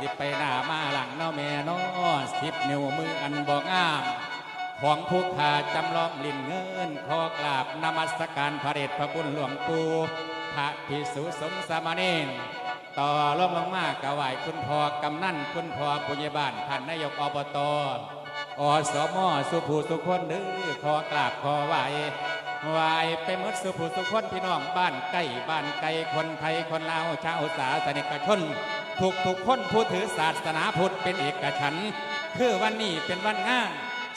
สิไปหน้ามาหลังเนาะแม่นาะสิบนิ้วมืออันบอกงาม ของผู้ขาจำลองลิ่นเงินขอกราบนมัสการพระเดชพระคุณหลวงปู่พระภิกษุสงฆ์สามเณรต่อลงลงมากระไหวคุณพ่อกำนันคุณพ่อปุญญาบาลท่านนายกอบตอสมสุภูสุคนเด้อขอกราบขอไหวไหวไปมดสุภูสุคนพี่น้องบ้านใกล้บ้านไกลคนไทยคนลาวชาวสาสนิกชน ทุกทุกคนผู้ถือศาสนาพุทธเป็นเอกฉันท์คือวันนี้เป็นวันงาน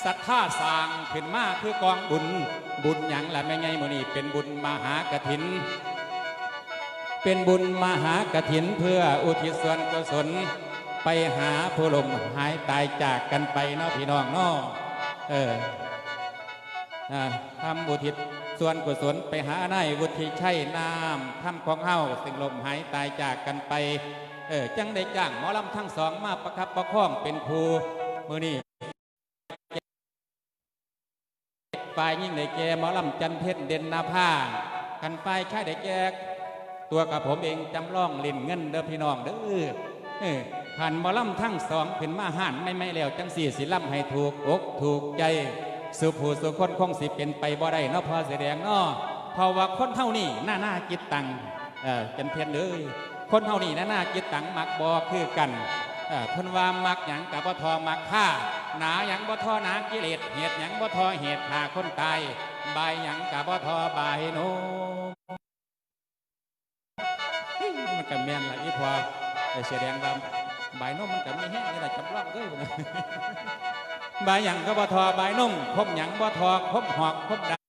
ศรัทธาสร้างขึ้นมาคือกองบุญ บุญหยังละไม่ไงมือนี้เป็นบุญมหากถิน เป็นบุญมหากถินเพื่ออุทิศส่วนกุศลไปหาผู้ลมหายตายจากกันไปเนาะพี่น้องเนาะเออทำบุทิศส่วนกุศลไปหานายวุฒิชัยนามทำของเฮาสิ่งลมหายตายจากกันไป เออจังได้จ้างหมอลำทั้งสองมาประคับประคองเป็นครูมือนี้ฝ่ายยิ่งได้แก่หมอลำจันเพชรเด่นนาผ้ากันฝ่ายชายได้แก่ตัวกับผมเองจำลองเล่นเงินเด้อพี่น้องเด้อเออผ่านหมอลำทั้งสองขึ้นมาห่านไม่ไม่แล้วจังสี่สิลำให้ถูกอกถูกใจสุผู้สุคนคงสิเป็นไปบ่ได้นาะพอแสดงนาะเพราะว่าคนเท่านี้หน้าหน้าจิตตังเออจันเพชรเลย คนเท่านี้นะหน้าจิตตังมักบอคือกันเอ่อเพิ่นว่ามักหยังกับบ่ทอมักฆ่า หนาหยังบ่ทอหนากิเลสเหตุหยังบ่ทอเหตุฆ่าคนตายบายหยังกับบ่ทอบายโนมมันก็แม่นละอีพอไอเสียแดงดำบายนมมันก็มีแห้งนี่แหละจำลองเลยนะบายหยังก็บ่ทอบายนมคบหยังบ่ทอคบหอกคบดา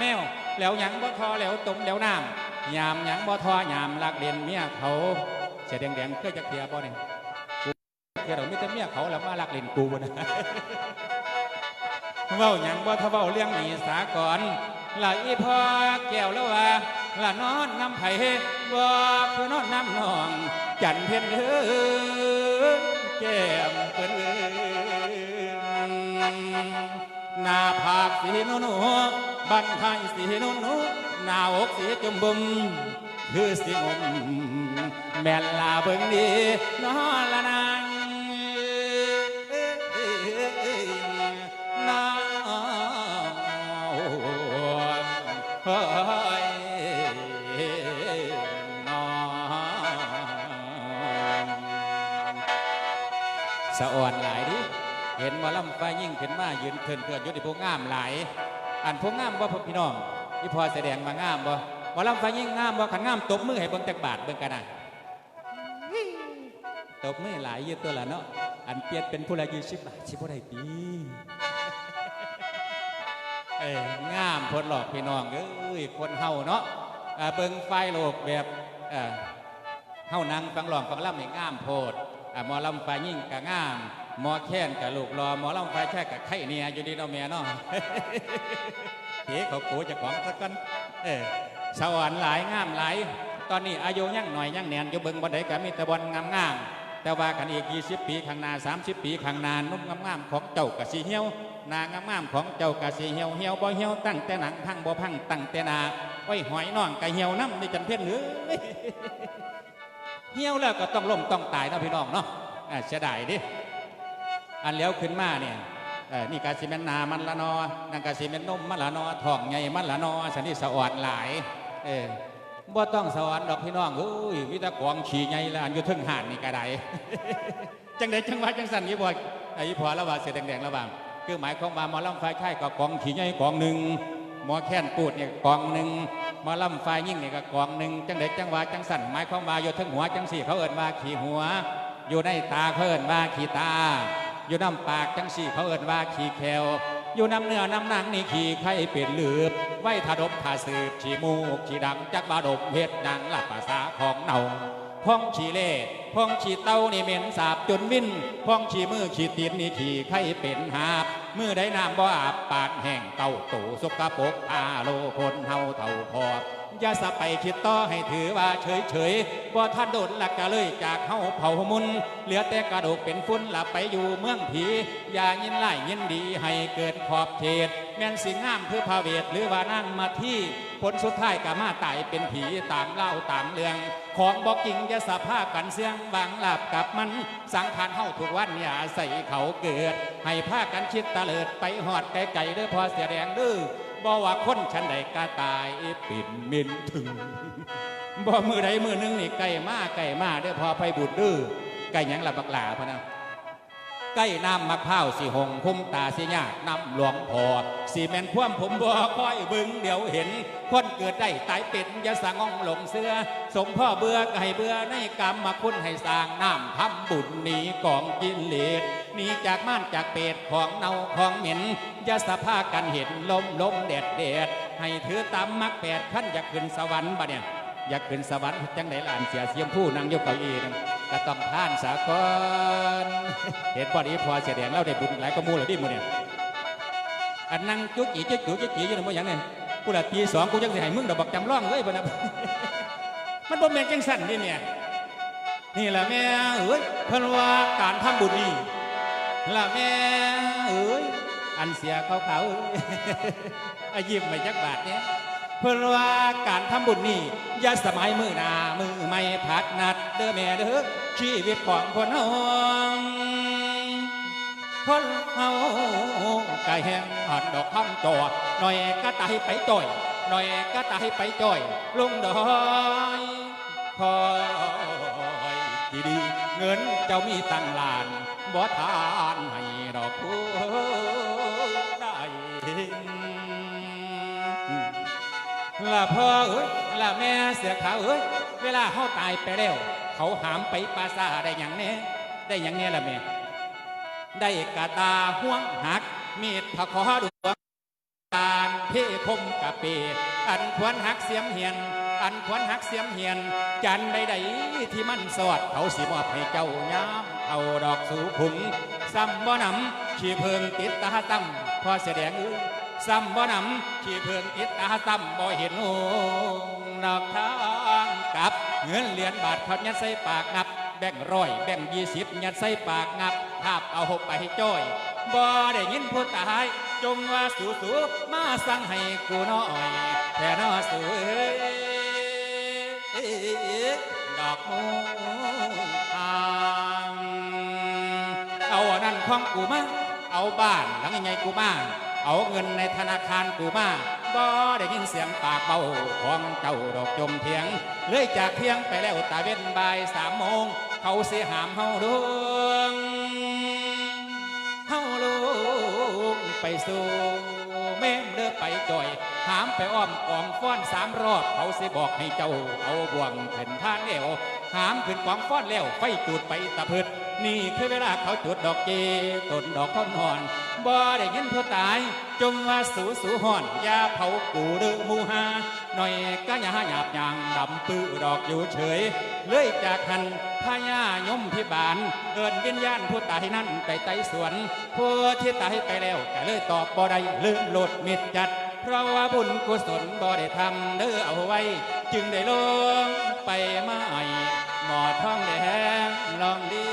แมวแล้วหยังบ่ทอแล้วตุ่มแล้วน้ำ ยามหยังบ่ทอยามลักเด่นเมียเขาเสียแดงๆก็จะเคลียร์บ่เนี่ยกูเคลียร์เราไม่แต่เมียเขาแล้วมาลักเล่นกูบ่นะเว้าหยังบ่ทะเว้าเรื่องหนีสากอนละอีพ่อแก้วแล้วว่าละนอนน้ำไผ่บ่คือนอนน้ำนอง จันเพ็ญเอ้ยแก้มเปิ้นนาผากสีนุ่นบันไทยสีนุ่น หน้าอกสีจุ่มบุมคือสีงมแม่นลาเบิ่งดีนอละนางนาเฮ้ยน้องสะอ่อนหลายดิเห็นมาลำไฟยิ่งขึ้นมายืนเถินเกินยุติพงงามหลายอันพงงามบ่พ่อพี่น้อง ที่พอแสดงมางามบ่หมาลำไฟยิ่งงามบ่ขันงามตบมือให้เบิ่งแตกบาทเบิ่งกันนะตบมือหลายยืดตัวละเนาะ อันเปียนเป็นผู้ละยี่สิบบาทสิบ่ได้ตีเอ้ยงามพนหลอกพี่น้องเอ้ยคนเฮาเนาะเบิ่งไฟโลกแบบเอ่อเฮานั่งฟังหลองฟังล่ำให้งามโพดหมอลำไฟยิ่งก็งามหมอแค้นกับลูกรอหมอลำไฟแช่กับไข่เนียอยู่ดีเนาะแม่เนาะ เฮ้เขาโกจะของสักกันเออสวรรค์หลายงามหลาย ตอนนี้อายุยังหน่อยยังแนนอยู่เบิงบ่ได้ก็มีแต่บอลงามงามแต่ว่ากันอีก 20 ปีข้างหน้า 30 ปีข้างหน้านุ่มงามงามของเจ้ากะสีเหี่ยวนางามงามๆของเจ้ากะสีเหี่ยวเหี่ยวบ่เหี่ยวตั้งแต่หนังพังบ่พังตั้งแต่นาไว้หอยน้องกะเหี่ยวน้ำในจันเพี้ยนหรือเหี่ยวแล้วก็ต้องล้มต้องตายนะพี่น้องเนาะอ่าเสียดายดิอันเลี้ยวขึ้นมาเนี่ย เออนี่กาซิเมนนามันละนอนังกาซิเมนนมมันละนอทองใหญ่มันละนอสันนี่สะอ่อดหลาย เออบ่ต้องสวรรค์ดอกพี่น้องเอ้ยวิตากองขี่ใหญ่ละอันอยู่ทึ่งห่านนี่ก็ไดจังไดจังว่าจังสันยี่บ่ไอ้พอแล้วว่าเสียแดงๆแล้วว่าคือหมายความว่าหมอลำไฟค่ายก็กองขี่ใหญ่กองหนึ่งหมอแค้นปูดเนี่ยกองหนึ่งหมอลำไฟยิ่งเนี่ยก็กองหนึ่งจังไดจังว่าจังสันหมายความาอยู่ทึงหัวจังสี่เขาเอิ้นว่าขี่หัว อยู่ในตาเขาเอิ้นว่าขี่ตา อยู่น้ำปากจังสี่เขาเอิ้นว่าขี่แควอยู่น้ำเนื้อน้ำหนังนี่ขี่ไข่เป็นลืบไว้ทาดบทาสืบขี่มูกขี่ดังจักบาดบเฮ็ดดังหลับภาษาของเนาพ้องขี่เล่พ้องขี่เต้านี่เหม็นสาบจนวินพ้องขี่มือขี่ตีนนี่ขี่ไข่เป็นหาบมือได้น้ำบ่อาบปากแห้งเต้าตู่สกปรกอาโลคนเฮาเท่าพอบ อย่าสะไปคิดต่อให้ถือว่าเฉยเฉยบ่ท่านโดนละกะเลยจากเฮาเผามุนเหลือแต่กระดูกเป็นฝุ่นหละไปอยู่เมืองผี อย่ายินไล่ยินดีให้เกิดขอบเขต แม่นสิงงามเพื่อพาเวทหรือว่านั่งมาที่ผลสุดท้ายก็มาตายเป็นผีตามเล่าตามเรื่อง ของบอกกิ่งอยาสะผ้ากันเสียงวางหลาบกับมัน สังขารเฮาทุกวันอย่าใส่เขาเกิด ให้ผ้ากันชิดตะเลิดไปหอดไกลๆเด้อพอเสียแดงเด้อ บ่ว่าคนฉันใดก็ตายปิ่นมินถึงบ่มือใดมือหนึงนี่ไก่มาไก่มาเด้อพอไปบุดดื้อไก่ยังละบักหลาพะนะใกล้น้ำมะพร้าวสีหงคุ้มตาสียากน้ำหลวงพอสีแมนคว่ำผมบ่คอยบึงเดี๋ยวเห็น คนเกิดได้ตายเป็นยาสางองหลงเสือ สมพ่อเบื่อก็ให้เบื่อในกรรมมาคุณให้สร้างน้ำทำบุญนีกองกินเลส หนีจากม่านจากเป็ดของเนาของเหม็นอยาสะพากันเห็นลมลมแดดแดดให้ถือตามมักแปดขั้นอยากขึ้นสวรรค์บ่เนี่ยอยากขึ้นสวรรค์จังไดลานเสียเสียมผู้นั่งยกเก้าอี้นั่นก็ต้องผ่านสากลเห็นพอดีพอเสียแดงเราได้บุญหลายก็มูเลยดิมูเนี่ยอันนั่งจุกจีจุกจุกจุกจีอยู่ในมืออย่างนี้กูละทีสองกูยังสิให้มึงดอกบักจำร่องเลยปะนะมันบ่แม่นจังสั่นนี่เนี่ยนี่แหละแม่เอ้ยเพิ่นว่าการทำบุญนี่ ละแม่เอ้ยอันเสียเขาเขาเอ้ยอายิ้มไปจักบาทเนี่ยเพื่อว่าการทำบุญนี่อย่าสมัยมือหนามือไม่พัดนัดเด้อแม่เด้อชีวิตของคนเฮาคนเฮากายแห้งหอดดอกข้ามจอหน่อยก็ตายไปจ่อยหน่อยก็ตายไปจ่อยลุงดอยคอย เงินเจ้ามีตั้งล้านบ่ทานให้ดอกผู้ได้ละพ่อเอ้ยละแม่เสือขาวเอ้ยเวลาเขาตายไปแล้ว เขาหามไปปราสาได้อย่างแน่ได้อย่างแน่ละแม่ได้กระตาห่วงหักมีดพะขอดวงการเทคมกะเปอันควรหักเสียมเหียน อันควรหักเสียมเหียน จันใดๆที่มันสอดเขาสิมอบให้เจ้าย้ำเอาดอกสู่ขุมซ้ำบ่นำขี้เพิงติดตาตั้มพอแสดงเอ้ซ้ำบ่นำขี้เพื่อนติดตาซ้ำบ่เห็นหูนอกทางกลับ เงินเหรียญบาทเขายัดใส่ปากงับ แบ่งร้อยแบ่งยี่สิบยัดใส่ปากงับทาบเอาหกไปให้จ้อยบ่ได้ยินผู้ตาย จงว่าสู้สู้ๆมาสั่งให้กูน้อย แท่นอสู้เอ้ย ดอกมูอามเอาอนนั้นของกูมาเอาบ้านหลังใหญ่กูมาเอาเงินในธนาคารกูมาบ่ได้ยินเสียงปากเบาของเจ้าดอกจมเทียงเลยจากเทียงไปแล้วตาเว้นบ่ายสามโมง เขาเสียหามเฮาดวงเฮาลงไปสู่ แม่มเด้อไปจ่อยหามไปอ้อมกองฟ้อนสามรอบเขาสิบอกให้เจ้าเอาบ่วงขึ้นท่านเอวหามขึ้นกองฟ้อนแล้วไฟจุดไปตะพิดนี่คือเวลาเขาจุดดอกเจต้นดอกค้อนหอนบ่ได้ยินผู้ตายจงว่าสูสูห่อนอย่าเผากูเด้อมูหาหน่อยก็อย่าหยาบยางดำปื้อดอกอยู่เฉย เลยจากหัน พญายมพิบาล เอินวิญญาณผู้ตายนั้นไปไต่สวน ผู้ที่ตายไปแล้วก็เลยตอบบ่ได้ลืมโลดมิดจัด เพราะว่าบุญกุศลบ่ได้ทำเด้อเอาไว้ จึงได้ลงไปไม่หมอท้องแดงลองดี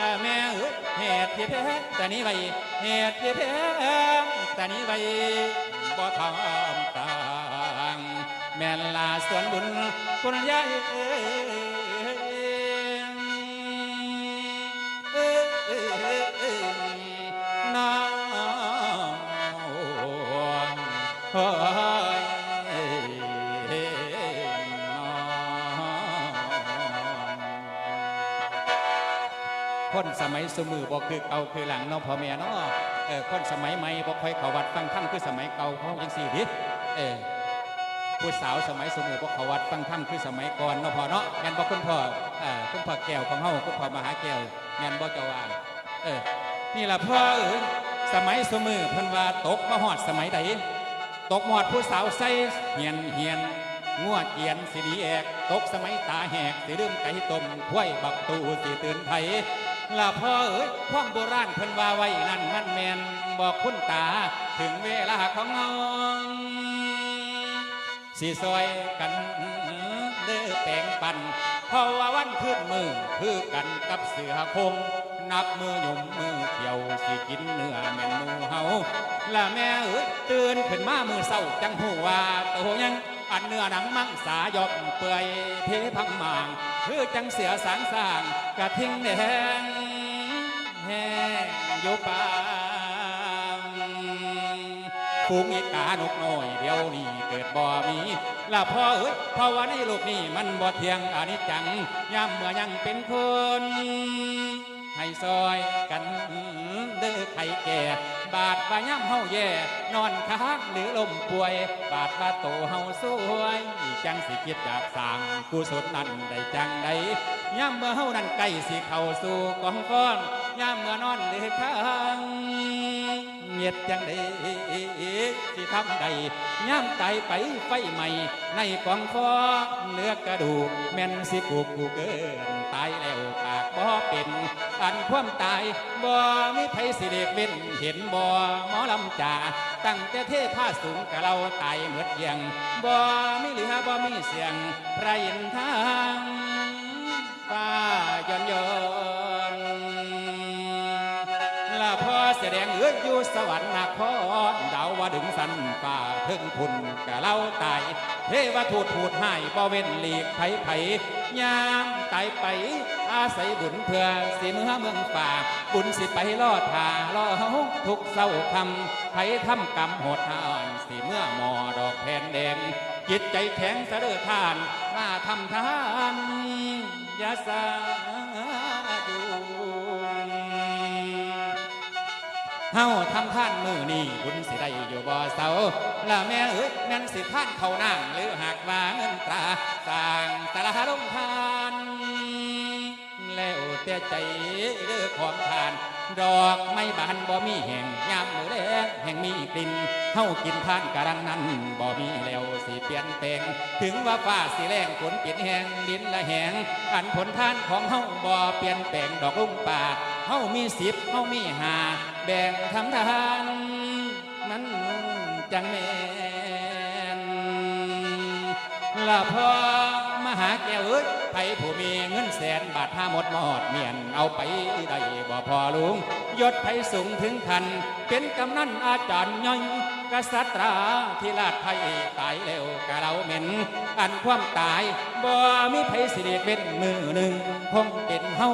ละแม่เอ้ยเหตุที่แท้แต่นี้ไว้เหตุที่แท้แต่นี้ไว้บ่ทาง แม่นลาส่วนบุญคุณยายเอ้น้องเฮ้ยน้องคนสมัยสมือบอกคือเก่าคือหลังน้องพ่อแม่เนาะเออคนสมัยใหม่บอกค่อยเขาวัดฟังธรรมคือสมัยเก่าเขาจังสี่ดิเออ ผู้สาวสมัยสมือบอกเขาวัดฟังธรรมคือสมัยก่อนเนาะพ่อเนาะแม่นบอกคุณพ่อเออคุณพ่อแก้วของเฮาคุณพ่อมหาแก้วแม่นบอกเจ้าว่าเออนี่ล่ะพ่อเอ้ยสมัยสมือเพิ่นว่าตกมาฮอดสมัยใดตกหมอดผู้สาวใส่เหียนเหียนงัวเกียนสิดีแอกตกสมัยตาแหกสิลืมไก่ต้มถ้วยบักตูสิตื่นไผล่ะพ่อเอ้ยความโบราณเพิ่นว่าไว้นั่นมันแมนบอกคุณตาถึงเวลาของเงา สิซอยกันเด้อแปลงปัน เพราะว่าวันขึ้นมือคือกันกับเสือคง นับมือหยุ่มมือเขียวสิกินเนื้อแม่นมูเฮาละแม่เอ้ยตื่นขึ้นมามือเศร้าจังหูว่าโตยังอันเนื้อหนังมังสายอกเปื่อยเทพังมาง คือจังเสียสางสางกะทิ้งแดงแห้งอยู่ป่า ฟูงอีกานกน้อยเดี๋ยวนี้เกิดบ่มีละพ่อเอ้ยเพราะว่าในโลกนี้มันบ่เที่ยงอนิจจังย่ำเมื่อยังเป็นคนให้ซอยกันเด้อไข่แก่ บาดบาย่ำเฮาแย่ นอนค้างหรือลมป่วย บาดบาโตเฮาสวยจังสิคิดอยากสร้างกุศลนั้นได้จังใดย่ำเมื่อเฮานั้นใกล้สิเข้าสู่กองก้อนย่ำเมื่อนอนเดือค้าง เงียดจังใดสิทำใดย่ำตายไปไฟใหม่ ในกองฟอเลือกกระดูกแม่นสิกูกกูเกินตายแล้วปากบ่เป็น อันความตายบ่มีไผสิเด็กเว้นเห็นบ่หมอลำจ่าตั้งแต่เทผ้าสูงกะเราตายเหมือดเยียงบ่มีเหลือบ่มีเสียงพระยินทางฟ้าย้อนย้อน ดอยู่สวรรค์นครดาวว่าดึงสันป่าถึงพุ่นกะเราตาย เทวทูตพูดให้บ่เว้นหลีกไผไผยามตายไปอาศัยบุญเพื่อสิเมื่อเมืองป่า บุญสิไปล่อทาล่อเฮาทุกเศร้าคำไผทำกรรมโหดหานสิเมื่อหมอดอกแผ่นแดงจิตใจแข็งสะเดือทานหน้าทำทานยาสา เฮาทำท่านมือนี่บุญสิได้อยู่บ่เศร้าละแม่เอ้ยแม่นสิท่านเขานั่งหรือหากว่าเงินตราสร้างสารลงทานแล้วแต่ใจเด้อของทาน ดอกไม้บานบ่มีแห่งยามมือแลงแห่งมีกลิ่นเฮากินทานกะรังนั้นบ่มีแล้วสิเปลี่ยนแปลงถึงว่าฟ้าสิแรงฝนปิดแห้งดินละแหงอันผลท่านของเฮาบ่เปลี่ยนแปลงดอกลุ่มป่าเฮามีสิบเฮามีหา แบ่งทำทานมันจังแม่นละพอมหาแก้วเอ้ยไผผู้มีเงินแสนบาทห้าหมดหมอดเมียนเอาไปได้บ่พอลุงยศไผสูงถึงคัน เป็นกำนันอาจารย์ย่อยกษัตราที่ลาดไผตายแล้วกะเราเหม็น อันความตายบ่มีไผสิเดเป็นมือหนึ่งคงเป็นเฮา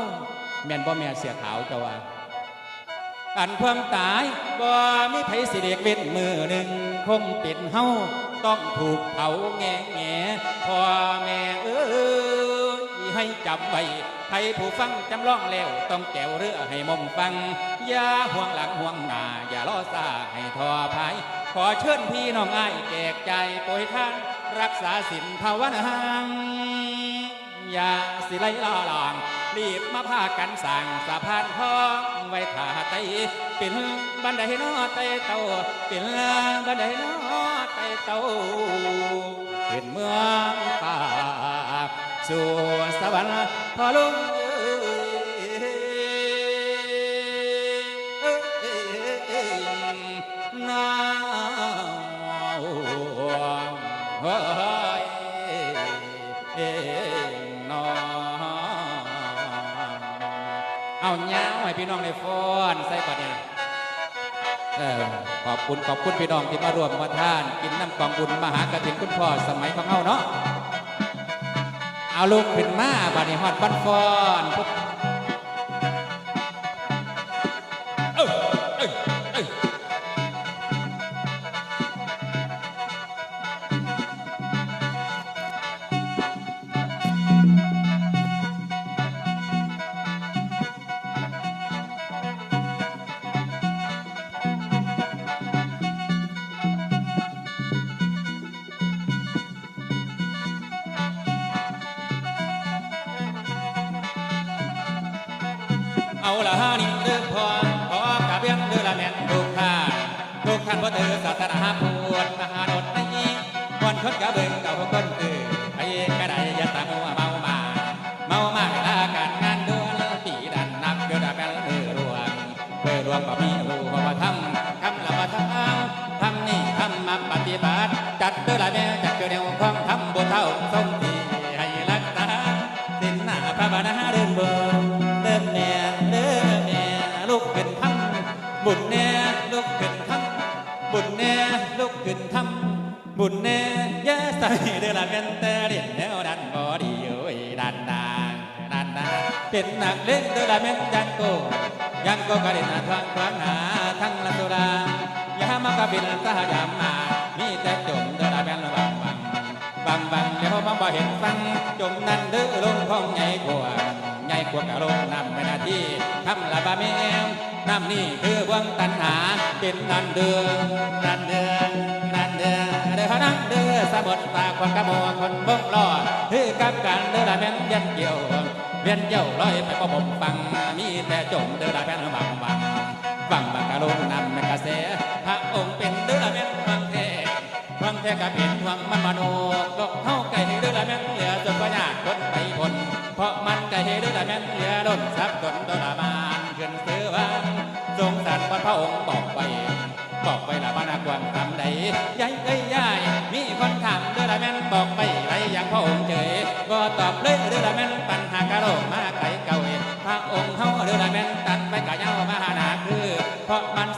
แม่นบ่แม่เสียขาวเจ้าว่า อันความตายบ่มีไผสิเด็กเว้นมือหนึ่งคงเป็นเฮาต้องถูกเผาแง่แง่พ่อแม่เอ้ยให้จำไว้ใครผู้ฟังจำลองแล้วต้องแก้วเรือให้มมฟัง อย่าห่วงหลังห่วงหน้าอย่าล้อซาให้ทอภายขอเชิญพี่น้องอ้ายแจกใจโปรยทานรักษาศีลภาวนาอย่าสิไลล่อลอง รีบมาพากันสั่งสะพานทองไว้ขาไตเป็นบันไดนอไตเตาเป็นบันไดนอไตเตาเป็นเมืองป่าสู่สวรรค์พอลุงเอ้ยเอ้ยเอ้ยน้าเฮ้ย ให้พี่น้องในฟ้อนใส่ปัดเนี่ยขอบคุณขอบคุณพี่น้องที่มาร่วมมาท่าน กินน้ำกองบุญมหากระถิ่นคุณพ่อสมัยของเฮาเนาะเอาลูกขึ้นมาบัดนี้ฮอดบันฟ้อน ละฮานี่เด้องพอขอกระเบียงเด้อละแม่นทุกท่านทุกท่านบ่ถือศาสนาพุทธมหาดในวันชดกระเบิงเก่าคนตื่นใครกระไดยาตามัวเมามาเมามาเวลาการงานเดือนปีดันนับเดือนแปลมือรวมเพื่อรวมก็มีรู้ว่าทำทำละว่าทำทำนี่ทำมาปฏิบัติจัดเด้อละแม่จัดเกิดแนวความทำบุญเท่าทรงดีให้รักษาสินหน้าพระบานาเดินเบิ่งเดินแน่ บุญแน่ลุกขึ้นทำบุญแน่ลุกขึ้นทำบุญแน่แย่ใส่เดือดละเป็นแต่เรียนแนวดันบอดีโอ้ยดันดังดันดังเป็นหนักเล่นเดือละเป็นจังโกยังโกกระดิ่งทางทางหาทั้งละตุลายามากระบินสหยามมามีแต่จมเดือละเป็นบังบังบังบังเดี๋ยวบังบ่เห็นฟังจมนั่นเดือดลงของใหญ่กว่าใหญ่กว่ากะลงนำไปนาทีทำละบะเมียม น้ำนี่คือเวงตันหาเป็นนันเดือนันเดือนันเดือเดือนันเดือสะบดตาคนกระโมคนบกลอคือกับการเดือละเป็นยันเกี่ยวเวียนเย้าลอยไปก็ผมฟังมีแต่จมเดือดาแม่นบังบัง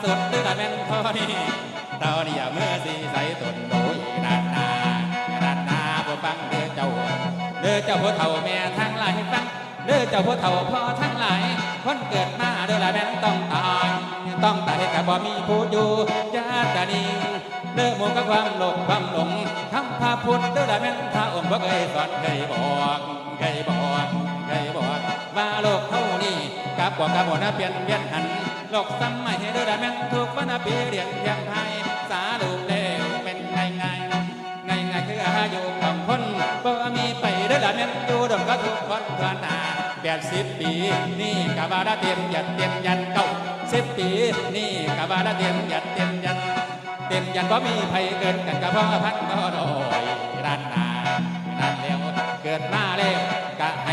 เพราะมันสุดเดือดาแม่นเท่านี้เท่านี้เมื่อสีใสตนโดยนานนาดานนาบ่ฟังเด้อเจ้าเด้อเจ้าพ่อเฒ่าแม่ทั้งหลายฟังเด้อเจ้าพ่อเฒ่าพ่อทั้งหลาย คนเกิดมาเด้อละแม่นต้องตายต้องตายกับบ่มีผู้อยู่ญาตินิงเด้อหมู่กับความโลภความหลงคำพาพุทธเด้อละแม่นพระองค์บ่เคยสอนเคยบอกเคยบอก เคยบอกว่าโลกเท่านี้กับบอกกับบ่นะเปลี่ยนเวียนหันโลกสมัยเด้อละแม่นทุกวันนะปีเรียนเพียงไทยสาลูกเด้วเป็นไงไงไงไงคืออายุของคนบ่มีไปเด้อละแม่นอยู่ดมก็ทุกคนทวน้าแปดสิบปี นี่กะบาดาเตรียมยันเตรียมยันเก้าสิบปี นี่กะบาดาเตรียมยันเตรียมยันเต็มยันบ่มีไผเกินกันกับพ่อพันก็ดอยด้านนาด้านเร็วเกิดมาเร็ว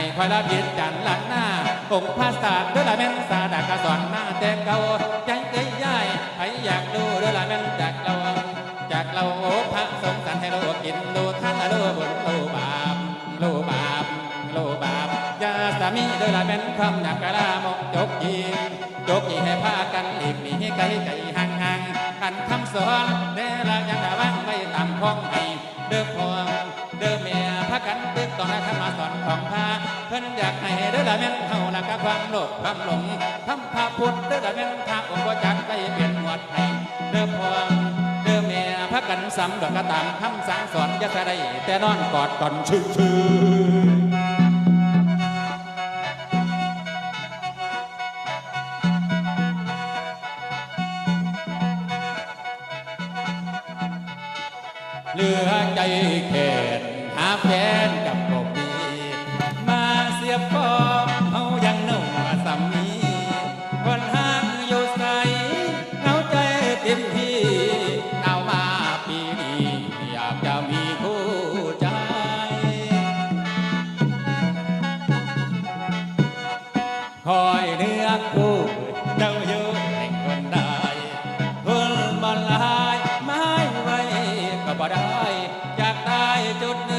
กะใคอยละเพียนจันหลันหน้า องค์พระศาสตร์เด้อละแม่นศาสตร์กะสอนมาแต่เก่าใจเอ้ยยายใครอยากดูเด้อละแม่นจากเรา จากเราพระสงฆ์สันให้เรากินดูท่านดูบุญดูบาปดูบาปดูบาปยาสามีเด้อละแม่นคำหนักกระลามกจกยิงจกยิงให้พากันหลีกหนีไกลไกลห่างห่างกันคำสอนเด้ละยังระวังไว้ตามข้องให้เด้อพวงเด้อเมีย กันตึกต่อหน้าธรรมสอนของพาเพิ่นอยากให้เด้อละแม่นเฮาละกะความโลภความหลงทำพาพุทธเด้อละแม่นพาองค์บ่จักได้เปลี่ยนหวดให้เด้อพวงเด้อแม่พักกันซ้ำดอกกระตามคำสั่งสอนยาสะได้แต่นอนกอดก่อนชื่อ อยากได้จุดหนึ่ง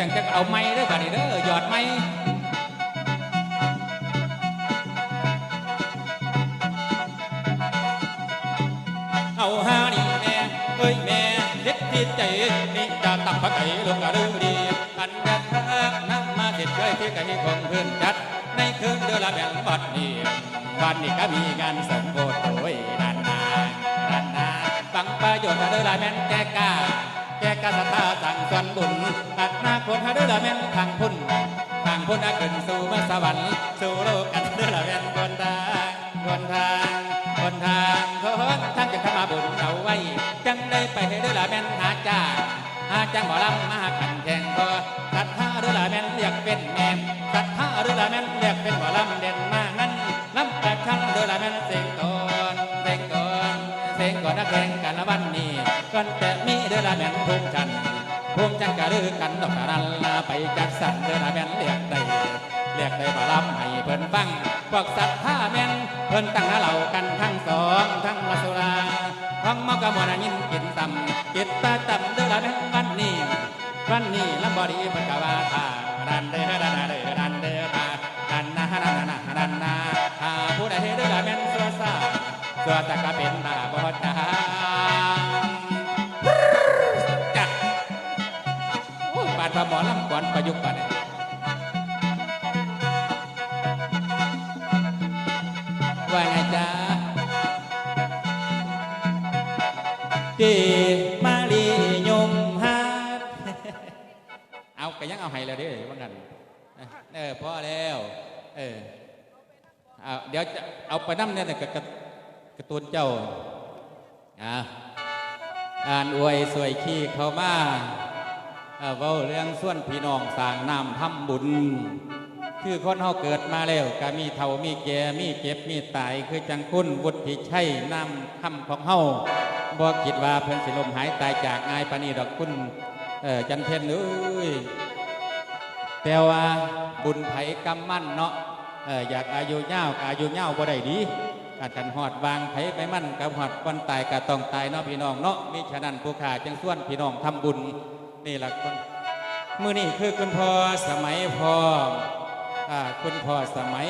กันแล้วเหลือแต่จะเอาไม้เด้อบัดนี้เด้อหยอดไม้เอาหานี่แม่เอ้ยแม่เด็ดที่ใจนี่จะตักพระไก่ลงกระดือดีอันกระทากน้ำมาเสร็จเคยที่ไก่ของเพื่อนจัด ในคืนเดือนละแบ่งบัดนี้วันนี้ก็มีงานสมโภชโอ้ยด้านหนาด้านหนาฟังประโยชน์เดือนละแม่นแก่กาแก่กาสถาสั่งส่วนบุญ จ้างหมอลำมาขันแข่งก็ศรัทธาเดือละแม่นเรียกเป็นแม่ศรัทธาเดือละแม่นเรียกเป็นหมอลำเด่นมากนั้นลำแต่ขั้นเดือละแม่นเสียงก่อนเสียงก่อนเสียงก่อนนักแข่งกันละวันนี้ก่อนแต่มีเดือละแม่นภูมิจันทร์ภูมิจันกะลือกันดอกรันลาไปจัดสั่นเดือละแม่นเรียกได้เรียกได้มาลำให้เพิ่นฟังพวกสัตว์ท่าแม่นเพิ่นตั้งหน้าเหล่ากันทั้งสองทั้งมาสุรา ทั้งมอกระมวนายินกินต่ำกินตาต่ำเดือละแม่นวันนี้วันนี้ลำบอดีเพิ่นกะว่าท่าดันเด้อดันเด้อดันเด้อท่าดันนะดันนะดันนะถ้าผู้ใดเดือละแม่นสัวซาตัวตะกะเป็นตาบอดจาจักโอ้ยบาดพระหมอลำก่อนประยุกต์บาด มาลียมฮาดเอาก็ยังเอาให้แล้วเด้อว่างั้นเออพอแล้ว เออเอาเดี๋ยวจะเอาไปน้ำเนี่ยกระกระตูนเจ้าอ่าอ่านอวยสวยขี้เขามาเอ่อเว้าเรื่องส่วนพี่น้องสร้างน้ำทำบุญ คือคนเฮาเกิดมาแล้วก็มีเท่ามีแก่มีเจ็บมีตาย คือจังคุณบุตรที่ใช่น้ำคำของเฮา บ่คิดว่าเพิ่นสิลมหายตายจากง่ายปานีดอกคุณจันเพ็ญเอ้ยแต่ว่าบุญไผกำมั่นเนาะออยากอายุยาวอายุยาวบ่ได้ดีอาจกันหอดวางไผไปมั่นกับหอดวันตายก็ต้องตายเนาะพี่น้องเนาะมิฉะนั้นผู้ขาจึงส่วนพี่น้องทำบุญนี่แหละคนมื้อนี้คือคุณพ่อสมัยพ่ออคุณพ่อสมัย